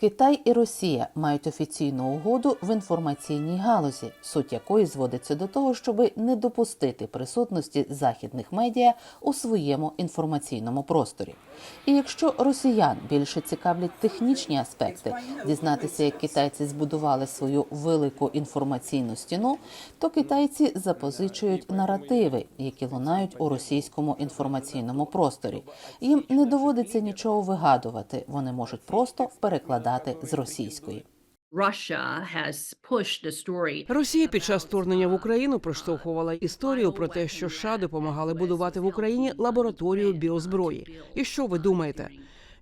Китай і Росія мають офіційну угоду в інформаційній галузі, суть якої зводиться до того, щоб не допустити присутності західних медіа у своєму інформаційному просторі. І якщо росіян більше цікавлять технічні аспекти, дізнатися, як китайці збудували свою велику інформаційну стіну, то китайці запозичують наративи, які лунають у російському інформаційному просторі. Їм не доводиться нічого вигадувати, вони можуть просто перекладати з російської. Росія під час вторгнення в Україну проштовхувала історію про те, що США допомагали будувати в Україні лабораторію біозброї. І що ви думаєте?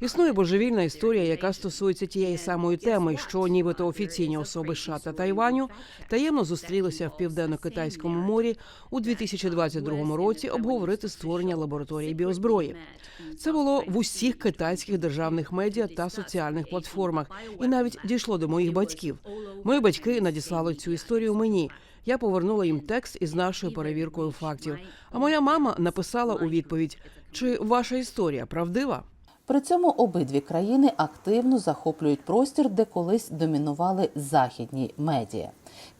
Існує божевільна історія, яка стосується тієї самої теми, що нібито офіційні особи США та Тайваню таємно зустрілися в південно-китайському морі у 2022 році обговорити створення лабораторії біозброї. Це було в усіх китайських державних медіа та соціальних платформах, і навіть дійшло до моїх батьків. Мої батьки надіслали цю історію мені. Я повернула їм текст із нашою перевіркою фактів. А моя мама написала у відповідь: чи ваша історія правдива? При цьому обидві країни активно захоплюють простір, де колись домінували західні медіа.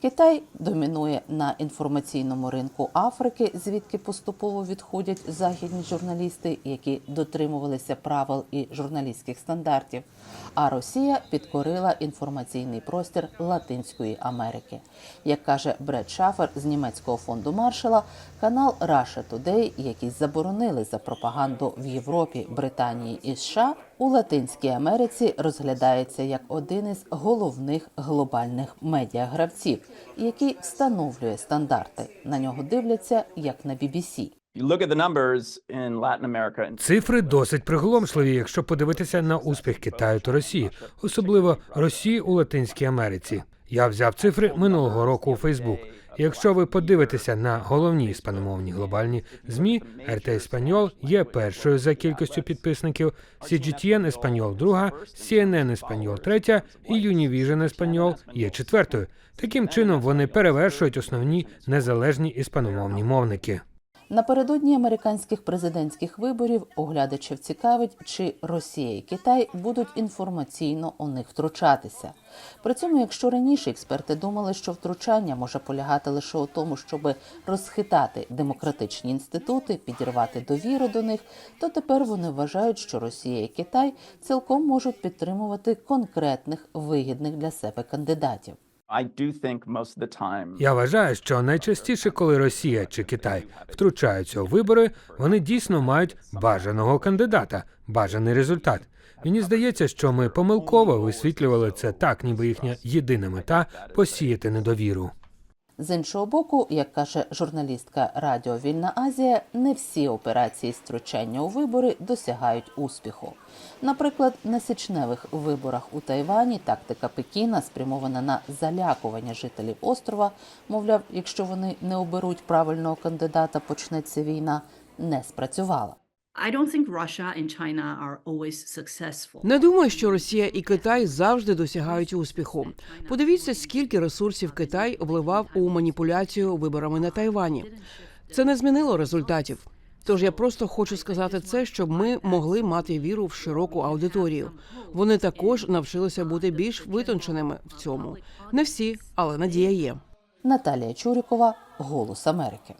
Китай домінує на інформаційному ринку Африки, звідки поступово відходять західні журналісти, які дотримувалися правил і журналістських стандартів. А Росія підкорила інформаційний простір Латинської Америки. Як каже Бред Шафер з німецького фонду Маршала, канал Russia Today, який заборонили за пропаганду в Європі, Британії і США, у Латинській Америці розглядається як один із головних глобальних медіагравців, який встановлює стандарти. На нього дивляться як на BBC. Цифри досить приголомшливі, якщо подивитися на успіх Китаю та Росії, особливо Росії у Латинській Америці. Я взяв цифри минулого року у Фейсбук. Якщо ви подивитеся на головні іспаномовні глобальні змі, РТ Еспаньол є першою за кількістю підписників, CGTN Еспаньол друга, CNN Еспаньол третя і Univision Еспаньол є четвертою. Таким чином вони перевершують основні незалежні іспаномовні мовники. Напередодні американських президентських виборів оглядачів цікавить, чи Росія і Китай будуть інформаційно у них втручатися. При цьому, якщо раніше експерти думали, що втручання може полягати лише у тому, щоб розхитати демократичні інститути, підірвати довіру до них, то тепер вони вважають, що Росія і Китай цілком можуть підтримувати конкретних вигідних для себе кандидатів. Я вважаю, що найчастіше, коли Росія чи Китай втручаються у вибори, вони дійсно мають бажаного кандидата, бажаний результат. Мені здається, що ми помилково висвітлювали це так, ніби їхня єдина мета посіяти недовіру. З іншого боку, як каже журналістка Радіо Вільна Азія, не всі операції з втручання у вибори досягають успіху. Наприклад, на січневих виборах у Тайвані тактика Пекіна спрямована на залякування жителів острова. Мовляв, якщо вони не оберуть правильного кандидата, почнеться війна, не спрацювала. I don't think Russia and China are always successful. Не думаю, що Росія і Китай завжди досягають успіху. Подивіться, скільки ресурсів Китай вливав у маніпуляцію виборами на Тайвані. Це не змінило результатів. Тож я просто хочу сказати це, щоб ми могли мати віру в широку аудиторію. Вони також навчилися бути більш витонченими в цьому. Не всі, але надія є. Наталія Чурікова, Голос Америки.